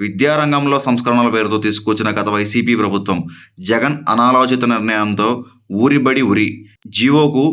విద్యారంగంలో సంస్కరణల పేరుతో తీసుకొచ్చిన గత వైసీపీ ప్రభుత్వం జగన్ అనాలోచిత నిర్ణయంతో ఊరిబడి ఉరి జీవోకు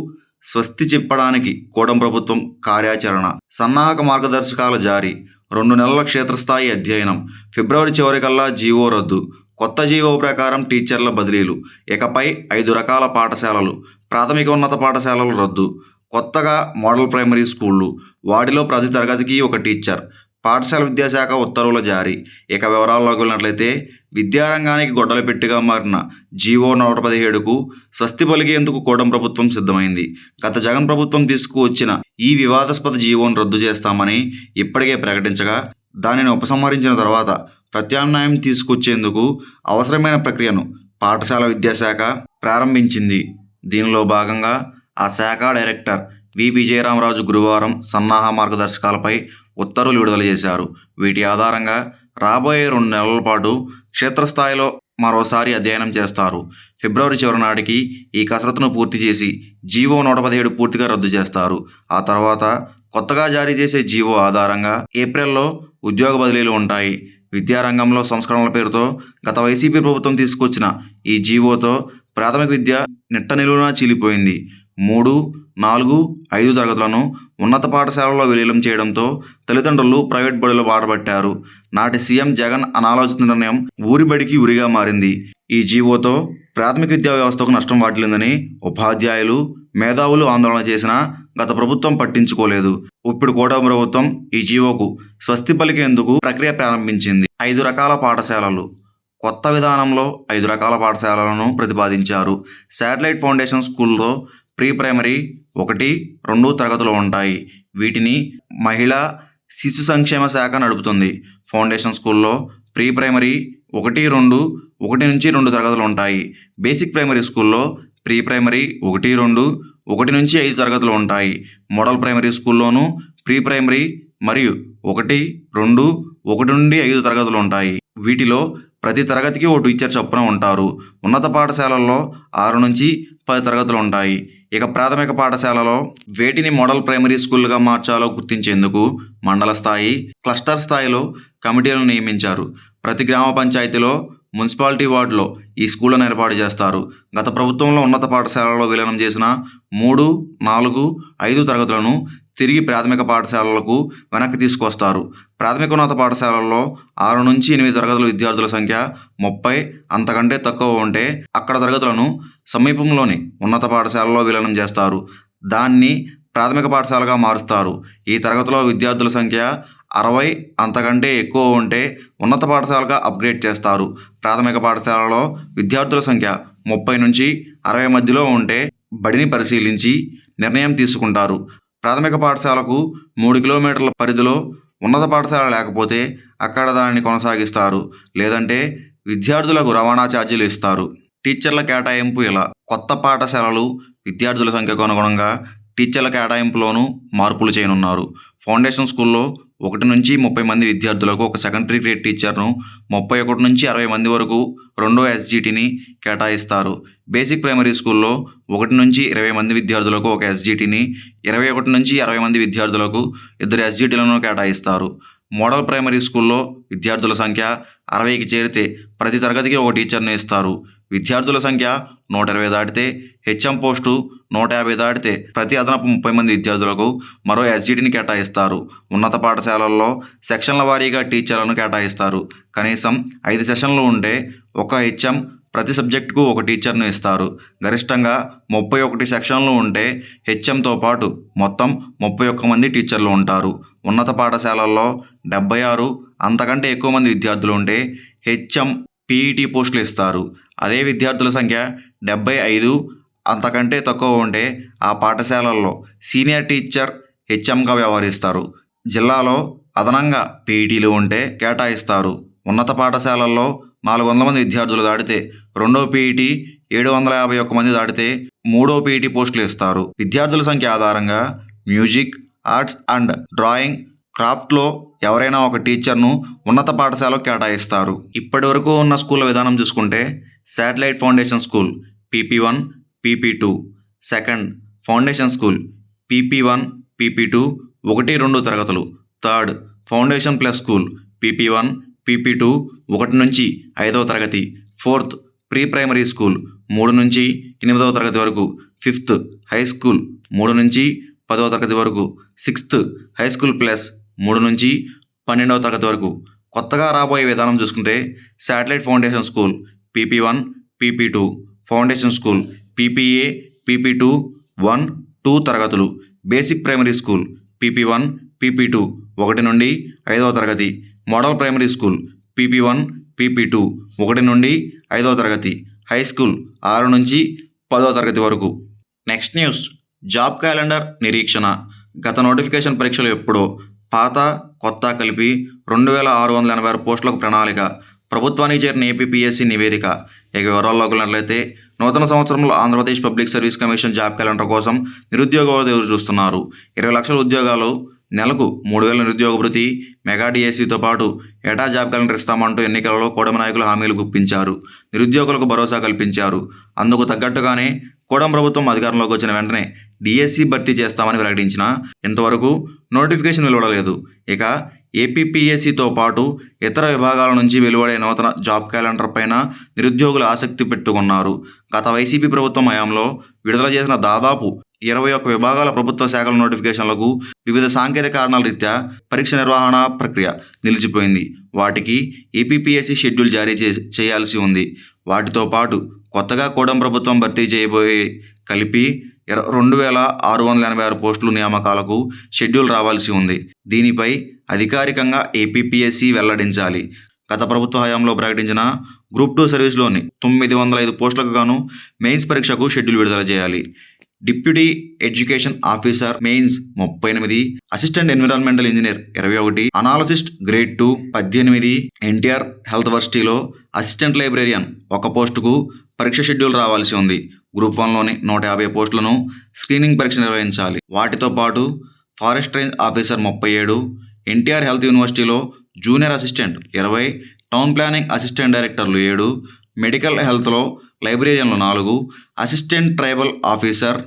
స్వస్తి చెప్పడానికి కోడం ప్రభుత్వం కార్యాచరణ సన్నాహక మార్గదర్శకాల జారీ రెండు నెలల క్షేత్రస్థాయి అధ్యయనం ఫిబ్రవరి చివరికల్లా జీవో రద్దు కొత్త జీవో ప్రకారం టీచర్ల బదిలీలు ఇకపై ఐదు రకాల పాఠశాలలు ప్రాథమిక ఉన్నత పాఠశాలలు రద్దు కొత్తగా మోడల్ ప్రైమరీ స్కూళ్ళు వాటిలో ప్రతి తరగతికి ఒక టీచర్ పాఠశాల విద్యాశాఖ ఉత్తర్వుల జారీ. ఇక వివరాల్లోకి వెళ్ళినట్లయితే విద్యారంగానికి గొడ్డలి పెట్టిగా మారిన జీవో నూట పదిహేడుకు స్వస్తి పలికేందుకు కూడం ప్రభుత్వం సిద్ధమైంది. గత జగన్ ప్రభుత్వం తీసుకువచ్చిన ఈ వివాదాస్పద జీవోను రద్దు చేస్తామని ఇప్పటికే ప్రకటించగా దానిని ఉపసంహరించిన తర్వాత ప్రత్యామ్నాయం తీసుకొచ్చేందుకు అవసరమైన ప్రక్రియను పాఠశాల విద్యాశాఖ ప్రారంభించింది. దీనిలో భాగంగా ఆ శాఖ డైరెక్టర్ వి. విజయరామరాజు గురువారం సన్నాహ మార్గదర్శకాలపై ఉత్తర్వులు విడుదల చేశారు. వీటి ఆధారంగా రాబోయే రెండు నెలల పాటు క్షేత్రస్థాయిలో మరోసారి అధ్యయనం చేస్తారు. ఫిబ్రవరి చివరి నాటికి ఈ కసరత్తును పూర్తి చేసి జీవో నూట పదిహేడు పూర్తిగా రద్దు చేస్తారు. ఆ తర్వాత కొత్తగా జారీ చేసే జీవో ఆధారంగా ఏప్రిల్లో ఉద్యోగ బదిలీలు ఉంటాయి. విద్యారంగంలో సంస్కరణల పేరుతో గత వైసీపీ ప్రభుత్వం తీసుకొచ్చిన ఈ జీవోతో ప్రాథమిక విద్య నిట్ట నిలువునా చీలిపోయింది. మూడు నాలుగు ఐదు తరగతులను ఉన్నత పాఠశాలలో విలీనం చేయడంతో తల్లిదండ్రులు ప్రైవేట్ బడులు బాటపట్టారు నాటి సీఎం జగన్ అనాలోచిత నిర్ణయం ఊరి బడికి ఉరిగా మారింది. ఈ జీవోతో ప్రాథమిక విద్యా వ్యవస్థకు నష్టం వాటిల్లిందని ఉపాధ్యాయులు మేధావులు ఆందోళన చేసినా గత ప్రభుత్వం పట్టించుకోలేదు. ఇప్పుడు కూడా ప్రభుత్వం ఈ జీవోకు స్వస్తి పలికేందుకు ప్రక్రియ ప్రారంభించింది. ఐదు రకాల పాఠశాలలు. కొత్త విధానంలో ఐదు రకాల పాఠశాలలను ప్రతిపాదించారు. శాటిలైట్ ఫౌండేషన్ స్కూల్లో ప్రీ ప్రైమరీ ఒకటి రెండు తరగతులు ఉంటాయి. వీటిని మహిళా శిశు సంక్షేమ శాఖ నడుపుతుంది. ఫౌండేషన్ స్కూల్లో ప్రీ ప్రైమరీ ఒకటి రెండు ఒకటి నుంచి రెండు తరగతులు ఉంటాయి. బేసిక్ ప్రైమరీ స్కూల్లో ప్రీ ప్రైమరీ ఒకటి రెండు ఒకటి నుంచి ఐదు తరగతులు ఉంటాయి. మోడల్ ప్రైమరీ స్కూల్లోనూ ప్రీ ప్రైమరీ మరియు ఒకటి రెండు ఒకటి నుండి ఐదు తరగతులు ఉంటాయి. వీటిలో ప్రతి తరగతికి ఓ టీచర్ చొప్పున ఉంటారు. ఉన్నత పాఠశాలల్లో ఆరు నుంచి పది తరగతులు ఉంటాయి. ఇక ప్రాథమిక పాఠశాలలో వేటిని మోడల్ ప్రైమరీ స్కూల్గా మార్చాలో గుర్తించేందుకు మండల స్థాయి క్లస్టర్ స్థాయిలో కమిటీలను నియమించారు. ప్రతి గ్రామ పంచాయతీలో మున్సిపాలిటీ వార్డులో ఈ స్కూళ్ళను ఏర్పాటు చేస్తారు. గత ప్రభుత్వంలో ఉన్నత పాఠశాలలో విలీనం చేసిన మూడు నాలుగు ఐదు తరగతులను తిరిగి ప్రాథమిక పాఠశాలలకు వెనక్కి తీసుకొస్తారు. ప్రాథమికోన్నత పాఠశాలల్లో ఆరు నుంచి ఎనిమిది తరగతుల విద్యార్థుల సంఖ్య ముప్పై అంతకంటే తక్కువ ఉంటే అక్కడ తరగతులను సమీపంలోని ఉన్నత పాఠశాలలో విలీనం చేస్తారు. దాన్ని ప్రాథమిక పాఠశాలగా మారుస్తారు. ఈ తరగతిలో విద్యార్థుల సంఖ్య అరవై అంతకంటే ఎక్కువ ఉంటే ఉన్నత పాఠశాలగా అప్గ్రేడ్ చేస్తారు. ప్రాథమిక పాఠశాలలో విద్యార్థుల సంఖ్య ముప్పై నుంచి అరవై మధ్యలో ఉంటే బడిని పరిశీలించి నిర్ణయం తీసుకుంటారు. ప్రాథమిక పాఠశాలకు మూడు కిలోమీటర్ల పరిధిలో ఉన్నత పాఠశాల లేకపోతే అక్కడ దానిని కొనసాగిస్తారు. లేదంటే విద్యార్థులకు రవాణా ఛార్జీలు ఇస్తారు. టీచర్ల కేటాయింపు ఇలా కొత్త పాఠశాలలు విద్యార్థుల సంఖ్యకు అనుగుణంగా టీచర్ల కేటాయింపులోనూ మార్పులు చేయనున్నారు. ఫౌండేషన్ స్కూల్లో ఒకటి నుంచి ముప్పై మంది విద్యార్థులకు ఒక సెకండరీ గ్రేడ్ టీచర్ను ముప్పై ఒకటి నుంచి అరవై మంది వరకు రెండో ఎస్జిటిని కేటాయిస్తారు. బేసిక్ ప్రైమరీ స్కూల్లో ఒకటి నుంచి ఇరవై మంది విద్యార్థులకు ఒక ఎస్జిటిని ఇరవై ఒకటి నుంచి అరవై మంది విద్యార్థులకు ఇద్దరు ఎస్జిటీలను కేటాయిస్తారు. మోడల్ ప్రైమరీ స్కూల్లో విద్యార్థుల సంఖ్య అరవైకి చేరితే ప్రతి తరగతికి ఒక టీచర్ను ఇస్తారు. విద్యార్థుల సంఖ్య నూట ఇరవై దాటితే హెచ్ఎం పోస్టు నూట యాభై దాటితే ప్రతి అదనపు ముప్పై మంది విద్యార్థులకు మరో ఎస్జిటిని కేటాయిస్తారు. ఉన్నత పాఠశాలల్లో సెక్షన్ల వారీగా టీచర్లను కేటాయిస్తారు. కనీసం ఐదు సెషన్లు ఉంటే ఒక హెచ్ఎం ప్రతి సబ్జెక్టుకు ఒక టీచర్ను ఇస్తారు. గరిష్టంగా ముప్పై ఒకటి సెక్షన్లు ఉంటే హెచ్ఎంతో పాటు మొత్తం ముప్పై ఒక్క మంది టీచర్లు ఉంటారు. ఉన్నత పాఠశాలల్లో డెబ్బై ఆరు అంతకంటే ఎక్కువ మంది విద్యార్థులు ఉంటే హెచ్ఎం పీఈటీ పోస్టులు ఇస్తారు. అదే విద్యార్థుల సంఖ్య డెబ్బై ఐదు అంతకంటే తక్కువ ఉంటే ఆ పాఠశాలల్లో సీనియర్ టీచర్ హెచ్ఎంగా వ్యవహరిస్తారు. జిల్లాలో అదనంగా పీఈటీలు ఉంటే కేటాయిస్తారు. ఉన్నత పాఠశాలల్లో నాలుగు వందల మంది విద్యార్థులు దాటితే రెండో పీఈటీ ఏడు వందల యాభై ఒక్క మంది దాటితే మూడో పీఈటీ పోస్టులు ఇస్తారు. విద్యార్థుల సంఖ్య ఆధారంగా మ్యూజిక్ ఆర్ట్స్ అండ్ డ్రాయింగ్ క్రాఫ్ట్లో ఎవరైనా ఒక టీచర్ను ఉన్నత పాఠశాలకు కేటాయిస్తారు. ఇప్పటి వరకు ఉన్న స్కూళ్ళ విధానం చూసుకుంటే satellite foundation school PP one PP two. Second foundation school PP one PP two ఒకటి రెండు తరగతులు. Third foundation plus school PP one PP two ఒకటి నుంచి ఐదవ తరగతి. ఫోర్త్ ప్రీ ప్రైమరీ స్కూల్ మూడు నుంచి ఎనిమిదవ తరగతి వరకు. ఫిఫ్త్ హై స్కూల్ మూడు నుంచి పదవ తరగతి వరకు. సిక్స్త్ హై స్కూల్ ప్లస్ మూడు నుంచి పన్నెండవ తరగతి వరకు. కొత్తగా రాబోయే విధానం చూసుకుంటే satellite foundation school PP one PP two. Foundation school PPA PP two one two తరగతులు. Basic primary school PP one PP two ఒకటి నుండి ఐదవ తరగతి. Model primary school PP one PP two ఒకటి నుండి ఐదవ తరగతి. హై స్కూల్ ఆరు నుంచి పదవ తరగతి వరకు. నెక్స్ట్ న్యూస్ జాబ్ క్యాలెండర్ నిరీక్షణ. గత నోటిఫికేషన్ పరీక్షలు ఎప్పుడో పాత కొత్త కలిపి రెండు వేల ఆరు వందల ఎనభై ఆరు పోస్టులకు ప్రణాళిక. ప్రభుత్వానికి చేరిన ఏపీపీఎస్సీ నివేదిక. ఇక వివరాల్లోకి వెళ్ళినట్లయితే నూతన సంవత్సరంలో Andhra Pradesh public service commission job calendar కోసం నిరుద్యోగ ఎదురు చూస్తున్నారు. ఇరవై లక్షల ఉద్యోగాలు నెలకు మూడు వేల నిరుద్యోగ భృతి మెగా డిఎస్సితో పాటు ఏటా జాబ్ క్యాలెండర్ ఇస్తామంటూ ఎన్నికలలో కూడమ నాయకులు హామీలు గుప్పించారు. నిరుద్యోగులకు భరోసా కల్పించారు. అందుకు తగ్గట్టుగానే కూడం ప్రభుత్వం అధికారంలోకి వచ్చిన వెంటనే డిఎస్సి భర్తీ చేస్తామని ప్రకటించినా ఇంతవరకు నోటిఫికేషన్ వెలువడలేదు. ఇక ఏపీపీఎస్సితో పాటు ఇతర విభాగాల నుంచి వెలువడే నూతన జాబ్ క్యాలెండర్ పైన నిరుద్యోగులు ఆసక్తి పెట్టుకున్నారు. గత వైసీపీ ప్రభుత్వం హయాంలో విడుదల చేసిన దాదాపు ఇరవై ఒక్క విభాగాల ప్రభుత్వ శాఖల నోటిఫికేషన్లకు వివిధ సాంకేతిక కారణాల రీత్యా పరీక్ష నిర్వహణ ప్రక్రియ నిలిచిపోయింది. వాటికి ఏపీపీఎస్సీ షెడ్యూల్ జారీ చే చేయాల్సి ఉంది. వాటితో పాటు కొత్తగా కూడం ప్రభుత్వం భర్తీ చేయబోయే కలిపి రెండు వేల ఆరు వందల ఎనభై ఆరు పోస్టులు నియామకాలకు షెడ్యూల్ రావాల్సి ఉంది. దీనిపై అధికారికంగా ఏపీపీఎస్సీ వెల్లడించాలి. గత ప్రభుత్వ హయాంలో ప్రకటించిన గ్రూప్ టూ సర్వీస్లోని తొమ్మిది వందల ఐదు పోస్టులకు గాను మెయిన్స్ పరీక్షకు షెడ్యూల్ విడుదల చేయాలి. డిప్యూటీ ఎడ్యుకేషన్ ఆఫీసర్ మెయిన్స్ ముప్పై ఎనిమిది అసిస్టెంట్ ఎన్విరాన్మెంటల్ ఇంజనీర్ ఇరవై ఒకటి అనాలజిస్ట్ గ్రేడ్ టూ పద్దెనిమిది ఎన్టీఆర్ హెల్త్ వర్సిటీలో అసిస్టెంట్ లైబ్రేరియన్ ఒక పోస్టుకు పరీక్ష షెడ్యూల్ రావాల్సి ఉంది. గ్రూప్ వన్లోని నూట యాభై పోస్టులను స్క్రీనింగ్ పరీక్ష నిర్వహించాలి. వాటితో పాటు ఫారెస్ట్ రేంజ్ ఆఫీసర్ ముప్పై ఏడు ఎన్టీఆర్ హెల్త్ యూనివర్సిటీలో జూనియర్ అసిస్టెంట్ ఇరవై టౌన్ ప్లానింగ్ అసిస్టెంట్ డైరెక్టర్లు ఏడు మెడికల్ హెల్త్లో లైబ్రేరియన్లు నాలుగు assistant tribal officer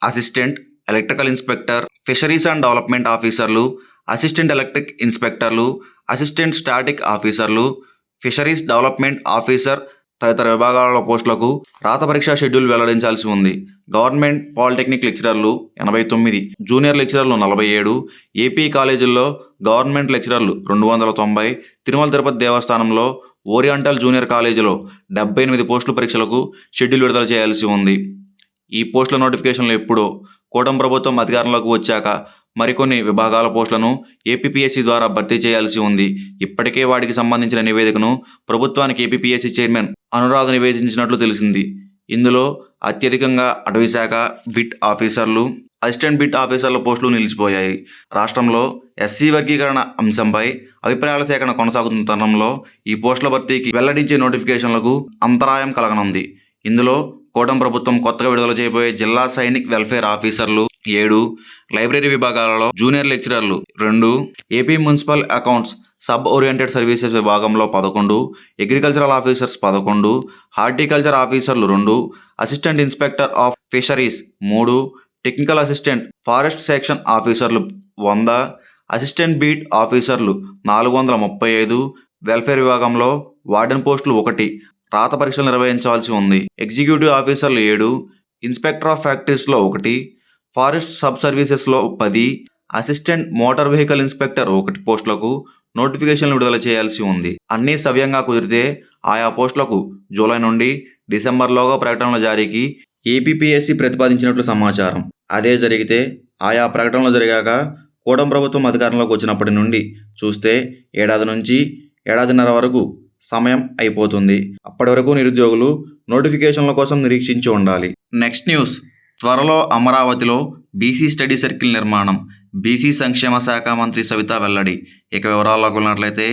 assistant electrical inspector fisheries and development ఆఫీసర్లు అసిస్టెంట్ ఎలక్ట్రిక్ ఇన్స్పెక్టర్లు అసిస్టెంట్ స్టాటిక్ ఆఫీసర్లు ఫిషరీస్ డెవలప్మెంట్ ఆఫీసర్ తదితర విభాగాల పోస్టులకు రాత పరీక్ష షెడ్యూల్ వెల్లడించాల్సి ఉంది. గవర్నమెంట్ పాలిటెక్నిక్ లెక్చరర్లు ఎనభై తొమ్మిది జూనియర్ లెక్చరర్లు నలభై ఏడు ఏపీ కాలేజీల్లో గవర్నమెంట్ లెక్చరర్లు రెండు వందల తొంభై తిరుమల తిరుపతి దేవస్థానంలో ఓరియంటల్ జూనియర్ కాలేజీలో డెబ్బై ఎనిమిది పోస్టుల పరీక్షలకు షెడ్యూల్ విడుదల చేయాల్సి ఉంది. ఈ పోస్టుల నోటిఫికేషన్లు ఎప్పుడో కూటమి ప్రభుత్వం అధికారంలోకి వచ్చాక మరికొన్ని విభాగాల పోస్టులను ఏపీపీఎస్సీ ద్వారా భర్తీ చేయాల్సి ఉంది. ఇప్పటికే వాటికి సంబంధించిన నివేదికను ప్రభుత్వానికి ఏపీపీఎస్సీ చైర్మన్ అనురాధ నివేదించినట్లు తెలిసింది. ఇందులో అత్యధికంగా అటవీ శాఖ బిట్ ఆఫీసర్లు అసిస్టెంట్ బిట్ ఆఫీసర్ల పోస్టులు నిలిచిపోయాయి. రాష్ట్రంలో ఎస్సీ వర్గీకరణ అంశంపై అభిప్రాయాల సేకరణ కొనసాగుతున్న తరుణంలో ఈ పోస్టుల భర్తీకి వెల్లడించే నోటిఫికేషన్లకు అంతరాయం కలగనుంది. ఇందులో కూటమి ప్రభుత్వం కొత్తగా విడుదల చేయబోయే జిల్లా సైనిక్ వెల్ఫేర్ ఆఫీసర్లు ఏడు. లైబ్రరీ విభాగాలలో జూనియర్ లెక్చరర్లు రెండు. AP municipal accounts sub oriented services విభాగంలో పదకొండు. అగ్రికల్చరల్ ఆఫీసర్స్ పదకొండు. హార్టికల్చర్ ఆఫీసర్లు రెండు. అసిస్టెంట్ ఇన్స్పెక్టర్ ఆఫ్ ఫిషరీస్ మూడు. టెక్నికల్ అసిస్టెంట్ ఫారెస్ట్ సెక్షన్ ఆఫీసర్లు వంద. అసిస్టెంట్ బీట్ ఆఫీసర్లు నాలుగు వందల ముప్పై ఐదు. వెల్ఫేర్ విభాగంలో వార్డెన్ పోస్టులు ఒకటి. రాత పరీక్షలు నిర్వహించాల్సి ఉంది. ఎగ్జిక్యూటివ్ ఆఫీసర్లు ఏడు. ఇన్స్పెక్టర్ ఆఫ్ ఫ్యాక్టరీస్లో ఒకటి. ఫారెస్ట్ సబ్ సర్వీసెస్లో పది అసిస్టెంట్ మోటార్ వెహికల్ ఇన్స్పెక్టర్ ఒకటి పోస్టులకు నోటిఫికేషన్లు విడుదల చేయాల్సి ఉంది. అన్నీ సవ్యంగా కుదిరితే ఆయా పోస్టులకు జూలై నుండి డిసెంబర్లోగా ప్రకటనల జారీకి ఏపీపీఎస్సీ ప్రతిపాదించినట్లు సమాచారం. అదే జరిగితే ఆయా ప్రకటనలు జరిగాక కూడం ప్రభుత్వం అధికారంలోకి వచ్చినప్పటి నుండి చూస్తే ఏడాది నుంచి ఏడాదిన్నర వరకు సమయం అయిపోతుంది. అప్పటి వరకు నిరుద్యోగులు నోటిఫికేషన్ల కోసం నిరీక్షించి ఉండాలి. Next news. త్వరలో అమరావతిలో బీసీ స్టడీ సర్కిల్ నిర్మాణం. బీసీ సంక్షేమ శాఖ మంత్రి సవిత వెల్లడి. ఇక వివరాల్లోకి వెళ్ళినట్లయితే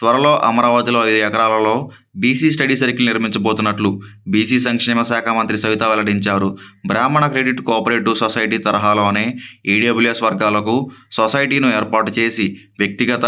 త్వరలో అమరావతిలో ఐదు ఎకరాలలో బీసీ స్టడీ సర్కిల్ నిర్మించబోతున్నట్లు బీసీ సంక్షేమ శాఖ మంత్రి సవిత వెల్లడించారు. బ్రాహ్మణ క్రెడిట్ కోఆపరేటివ్ సొసైటీ తరహాలోనే ఈడబ్ల్యూఎస్ వర్గాలకు సొసైటీను ఏర్పాటు చేసి వ్యక్తిగత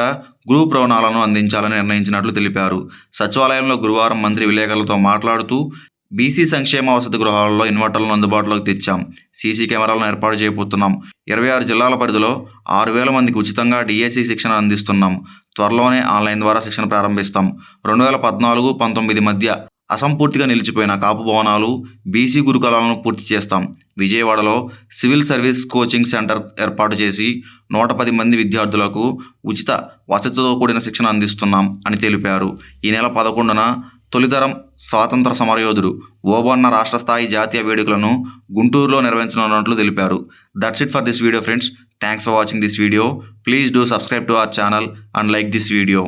గ్రూప్ రుణాలను అందించాలని నిర్ణయించినట్లు తెలిపారు. సచివాలయంలో గురువారం మంత్రి విలేకరులతో మాట్లాడుతూ బీసీ సంక్షేమ వసతి గృహాలలో ఇన్వర్టర్లను అందుబాటులోకి తెచ్చాం. సీసీ కెమెరాలను ఏర్పాటు చేయబోతున్నాం. ఇరవై ఆరు జిల్లాల పరిధిలో ఆరు వేల మందికి ఉచితంగా డిఎస్సి శిక్షణ అందిస్తున్నాం. త్వరలోనే ఆన్లైన్ ద్వారా శిక్షణ ప్రారంభిస్తాం. రెండు వేల పద్నాలుగు పంతొమ్మిది మధ్య అసంపూర్తిగా నిలిచిపోయిన కాపు భవనాలు బీసీ గురుకులాలను పూర్తి చేస్తాం. విజయవాడలో సివిల్ సర్వీస్ కోచింగ్ సెంటర్ ఏర్పాటు చేసి నూట పది మంది విద్యార్థులకు ఉచిత వసతితో కూడిన శిక్షణ అందిస్తున్నాం అని తెలిపారు. ఈ నెల పదకొండున తొలితరం స్వాతంత్ర సమరయోధుడు ఓబన్న రాష్ట్ర స్థాయి జాతీయ వేడుకలను గుంటూరులో నిర్వహించనున్నట్లు తెలిపారు. That's it for this video friends thanks for watching this video please do subscribe to our channel and like this video